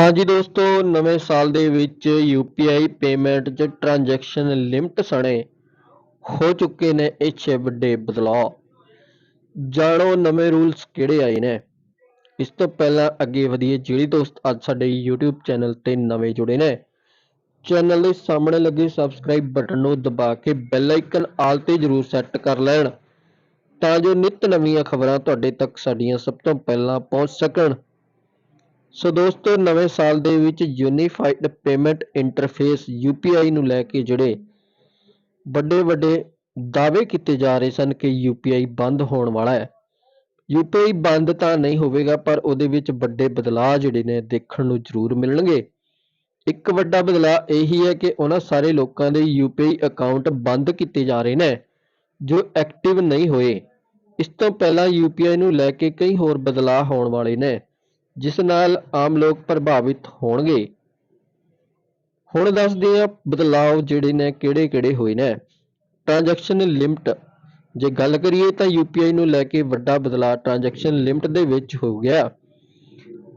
ਹਾਂਜੀ ਦੋਸਤੋ, ਨਵੇਂ ਸਾਲ ਦੇ ਵਿੱਚ UPI ਪੇਮੈਂਟ 'ਚ ਟ੍ਰਾਂਜੈਕਸ਼ਨ ਲਿਮਟ ਸਣੇ ਹੋ ਚੁੱਕੇ ਨੇ ਇਹ ਛੇ ਵੱਡੇ ਬਦਲਾਅ। ਜਾਣੋ ਨਵੇਂ ਰੂਲਸ ਕਿਹੜੇ ਆਏ ਨੇ। ਇਸ ਤੋਂ ਪਹਿਲਾਂ ਅੱਗੇ ਵਧੀਏ ਜਿਹੜੇ ਦੋਸਤ ਅੱਜ ਸਾਡੇ YouTube ਚੈਨਲ ਤੇ ਨਵੇਂ ਜੁੜੇ ਨੇ, ਚੈਨਲ ਦੇ ਸਾਹਮਣੇ ਲੱਗੇ ਸਬਸਕ੍ਰਾਈਬ ਬਟਨ ਨੂੰ ਦਬਾ ਕੇ ਬੈਲ ਆਈਕਨ ਆਲ ਤੇ ਜ਼ਰੂਰ ਸੈੱਟ ਕਰ ਲੈਣ, ਤਾਂ ਜੋ ਨਿਤ ਨਵੀਆਂ ਖਬਰਾਂ ਤੁਹਾਡੇ ਤੱਕ ਸਾਡੀਆਂ ਸਭ ਤੋਂ ਪਹਿਲਾਂ ਪਹੁੰਚ ਸਕਣ। ਸੋ ਦੋਸਤੋ, ਨਵੇਂ ਸਾਲ ਦੇ ਵਿੱਚ ਯੂਨੀਫਾਈਡ ਪੇਮੈਂਟ ਇੰਟਰਫੇਸ UPI ਨੂੰ ਲੈ ਕੇ ਜਿਹੜੇ ਵੱਡੇ ਵੱਡੇ ਦਾਅਵੇ ਕੀਤੇ ਜਾ ਰਹੇ ਸਨ ਕਿ UPI ਬੰਦ ਹੋਣ ਵਾਲਾ ਹੈ। UPI ਬੰਦ ਤਾਂ ਨਹੀਂ ਹੋਵੇਗਾ, ਪਰ ਉਹਦੇ ਵਿੱਚ ਵੱਡੇ ਬਦਲਾਅ ਜਿਹੜੇ ਨੇ ਦੇਖਣ ਨੂੰ ਜ਼ਰੂਰ ਮਿਲਣਗੇ। ਇੱਕ ਵੱਡਾ ਬਦਲਾਅ ਇਹੀ ਹੈ ਕਿ ਉਹਨਾਂ ਸਾਰੇ ਲੋਕਾਂ ਦੇ UPI ਅਕਾਊਂਟ ਬੰਦ ਕੀਤੇ ਜਾ ਰਹੇ ਨੇ, ਜੋ ਐਕਟਿਵ ਨਹੀਂ ਹੋਏ। ਇਸ ਤੋਂ ਪਹਿਲਾਂ UPI ਨੂੰ ਲੈ ਕੇ ਕਈ ਹੋਰ ਬਦਲਾਅ ਹੋਣ ਵਾਲੇ ਨੇ। ਜਿਸ ਨਾਲ ਆਮ ਲੋਕ ਪ੍ਰਭਾਵਿਤ ਹੋਣਗੇ। ਹੁਣ ਦੱਸਦੇ ਹਾਂ ਬਦਲਾਅ ਜਿਹੜੇ ਨੇ, ਕਿਹੜੇ-ਕਿਹੜੇ ਹੋਏ ਨੇ। ਟ੍ਰਾਂਜੈਕਸ਼ਨ ਲਿਮਟ ਜੇ ਗੱਲ ਕਰੀਏ ਤਾਂ UPI ਨੂੰ ਲੈ ਕੇ ਵੱਡਾ ਬਦਲਾਅ ਟ੍ਰਾਂਜੈਕਸ਼ਨ ਲਿਮਟ ਦੇ ਵਿੱਚ ਹੋ ਗਿਆ।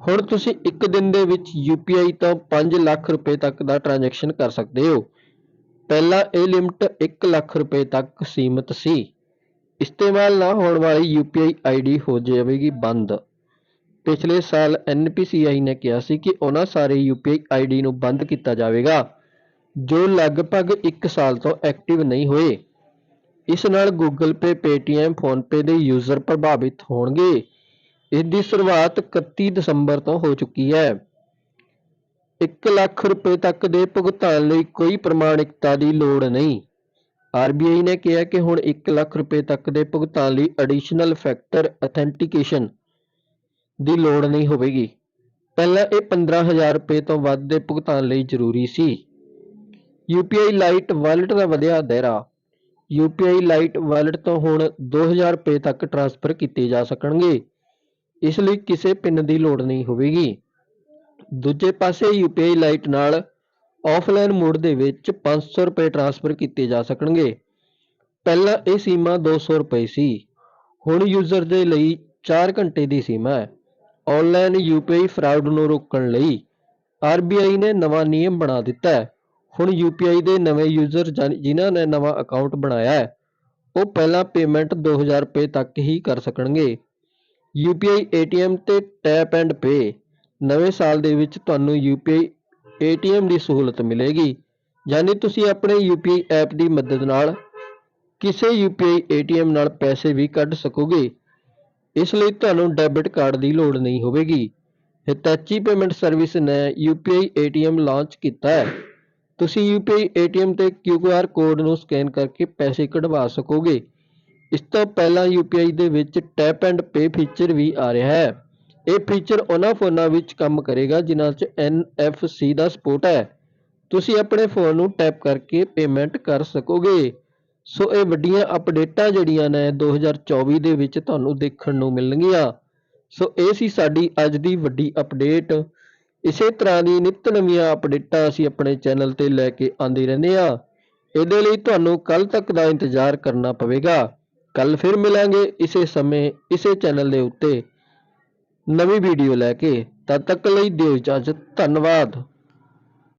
ਹੁਣ ਤੁਸੀਂ ਇੱਕ ਦਿਨ ਦੇ ਵਿੱਚ UPI ਤੋਂ 5 ਲੱਖ ਰੁਪਏ ਤੱਕ ਦਾ ਟ੍ਰਾਂਜੈਕਸ਼ਨ ਕਰ ਸਕਦੇ ਹੋ। ਪਹਿਲਾਂ ਇਹ ਲਿਮਟ 1 ਲੱਖ ਰੁਪਏ ਤੱਕ ਸੀਮਿਤ ਸੀ। ਇਸਤੇਮਾਲ ਨਾ ਹੋਣ ਵਾਲੀ UPI ID ਹੋ ਜਾਵੇਗੀ ਬੰਦ। ਪਿਛਲੇ ਸਾਲ NPCI ਨੇ ਕਿਹਾ ਸੀ ਕਿ ਉਹਨਾਂ ਸਾਰੇ UPI ID ਨੂੰ ਬੰਦ ਕੀਤਾ ਜਾਵੇਗਾ, ਜੋ ਲਗਭਗ 1 ਸਾਲ ਤੋਂ ਐਕਟਿਵ ਨਹੀਂ ਹੋਏ। ਇਸ ਨਾਲ Google Pay, Paytm PhonePe ਦੇ ਯੂਜ਼ਰ ਪ੍ਰਭਾਵਿਤ ਹੋਣਗੇ। ਇਸ ਦੀ ਸ਼ੁਰੂਆਤ 31 ਦਸੰਬਰ ਤੋਂ ਹੋ ਚੁੱਕੀ ਹੈ। 1 ਲੱਖ ਰੁਪਏ ਤੱਕ ਦੇ ਭੁਗਤਾਨ ਲਈ ਕੋਈ ਪ੍ਰਮਾਣਿਕਤਾ ਦੀ ਲੋੜ ਨਹੀਂ। RBI ਨੇ ਕਿਹਾ ਕਿ ਹੁਣ 1 ਲੱਖ ਰੁਪਏ ਤੱਕ ਦੇ ਭੁਗਤਾਨ ਲਈ ਐਡੀਸ਼ਨਲ ਫੈਕਟਰ ਅਥੈਂਟੀਕੇਸ਼ਨ ਦੀ ਲੋੜ ਨਹੀਂ ਹੋਵੇਗੀ। ਪਹਿਲਾਂ ਇਹ 15000 ਰੁਪਏ ਤੋਂ ਵੱਧ ਦੇ ਭੁਗਤਾਨ ਲਈ ਜ਼ਰੂਰੀ ਸੀ। UPI ਲਾਈਟ ਵਾਲਟ ਦਾ ਵਧਿਆ ਦਾਇਰਾ। UPI ਲਾਈਟ ਵਾਲਟ ਤੋਂ ਹੁਣ 2000 ਰੁਪਏ ਤੱਕ ਟ੍ਰਾਂਸਫਰ ਕੀਤੇ ਜਾ ਸਕਣਗੇ। ਇਸ ਲਈ ਕਿਸੇ ਪਿੰਨ ਦੀ ਲੋੜ ਨਹੀਂ ਹੋਵੇਗੀ। ਦੂਜੇ ਪਾਸੇ UPI ਲਾਈਟ ਨਾਲ ਆਫਲਾਈਨ ਮੋਡ ਦੇ ਵਿੱਚ 500 ਰੁਪਏ ਟ੍ਰਾਂਸਫਰ ਕੀਤੇ ਜਾ ਸਕਣਗੇ। ਪਹਿਲਾਂ ਇਹ ਸੀਮਾ 200 ਰੁਪਏ ਸੀ। ਹੁਣ ਯੂਜ਼ਰ ਦੇ ਲਈ 4 ਘੰਟੇ ਦੀ ਸੀਮਾ ਹੈ। ਆਨਲਾਈਨ UPI ਫਰਾਡ ਨੂੰ ਰੋਕਣ ਲਈ RBI ਨੇ ਨਵਾਂ ਨਿਯਮ ਬਣਾ ਦਿੱਤਾ ਹੈ। ਹੁਣ UPI ਦੇ ਨਵੇਂ ਯੂਜ਼ਰ ਜਿਨ੍ਹਾਂ ਨੇ ਨਵਾਂ ਅਕਾਊਂਟ ਬਣਾਇਆ ਹੈ, ਉਹ ਪਹਿਲਾਂ ਪੇਮੈਂਟ 2000 ਰੁਪਏ ਤੱਕ ਹੀ ਕਰ ਸਕਣਗੇ। UPI ATM ਤੇ ਟੈਪ ਐਂਡ ਪੇ ਨਵੇਂ ਸਾਲ ਦੇ ਵਿੱਚ ਤੁਹਾਨੂੰ UPI ATM ਦੀ ਸਹੂਲਤ ਮਿਲੇਗੀ। ਯਾਨੀ ਤੁਸੀਂ ਆਪਣੇ UPI ਐਪ ਦੀ ਮਦਦ ਨਾਲ ਕਿਸੇ UPI ATM ਨਾਲ ਪੈਸੇ ਵੀ ਕੱਢ ਸਕੋਗੇ। ਇਸ ਲਈ ਤੁਹਾਨੂੰ ਡੈਬਿਟ ਕਾਰਡ ਦੀ ਲੋੜ ਨਹੀਂ ਹੋਵੇਗੀ। ਹਿਤਾਚੀ ਪੇਮੈਂਟ ਸਰਵਿਸ ਨੇ UPI ATM ਲਾਂਚ ਕੀਤਾ ਹੈ। ਤੁਸੀਂ UPI ATM ਤੇ QR ਕੋਡ ਨੂੰ ਸਕੈਨ ਕਰਕੇ ਪੈਸੇ ਕਢਵਾ ਸਕੋਗੇ। ਇਸ ਤੋਂ ਪਹਿਲਾਂ UPI ਦੇ ਵਿੱਚ ਟੈਪ ਐਂਡ ਪੇ ਫੀਚਰ ਵੀ ਆ ਰਿਹਾ ਹੈ। ਇਹ ਫੀਚਰ ਉਹਨਾਂ ਫੋਨਾਂ ਵਿੱਚ ਕੰਮ ਕਰੇਗਾ, ਜਿਨ੍ਹਾਂ 'ਚ NFC ਦਾ ਸਪੋਰਟ ਹੈ। ਤੁਸੀਂ ਆਪਣੇ ਫੋਨ ਨੂੰ ਟੈਪ ਕਰਕੇ ਪੇਮੈਂਟ ਕਰ ਸਕੋਗੇ। ਸੋ ਇਹ ਵੱਡੀਆਂ ਅਪਡੇਟਾਂ ਜਿਹੜੀਆਂ ਨੇ 2024 ਦੇ ਵਿੱਚ ਤੁਹਾਨੂੰ ਦੇਖਣ ਨੂੰ ਮਿਲਣਗੀਆਂ। ਸੋ ਇਹ ਸੀ ਸਾਡੀ ਅੱਜ ਦੀ ਵੱਡੀ ਅਪਡੇਟ ਇਸੇ ਤਰ੍ਹਾਂ ਦੀ ਨਿਤ ਨਵੀਆਂ ਅਪਡੇਟਾਂ ਅਸੀਂ ਆਪਣੇ ਚੈਨਲ ਤੇ ਲੈ ਕੇ ਆਉਂਦੇ ਰਹਿੰਦੇ ਆ ਇਹਦੇ ਲਈ ਤੁਹਾਨੂੰ ਕੱਲ ਤੱਕ ਦਾ ਇੰਤਜ਼ਾਰ ਕਰਨਾ ਪਵੇਗਾ। ਕੱਲ ਫਿਰ ਮਿਲਾਂਗੇ ਇਸੇ ਸਮੇਂ, ਇਸੇ ਚੈਨਲ ਦੇ ਉੱਤੇ ਨਵੀਂ ਵੀਡੀਓ ਲੈ ਕੇ। ਤਦ ਤੱਕ ਲਈ ਦਿਓ ਇਜਾਜ਼ਤ। ਧੰਨਵਾਦ।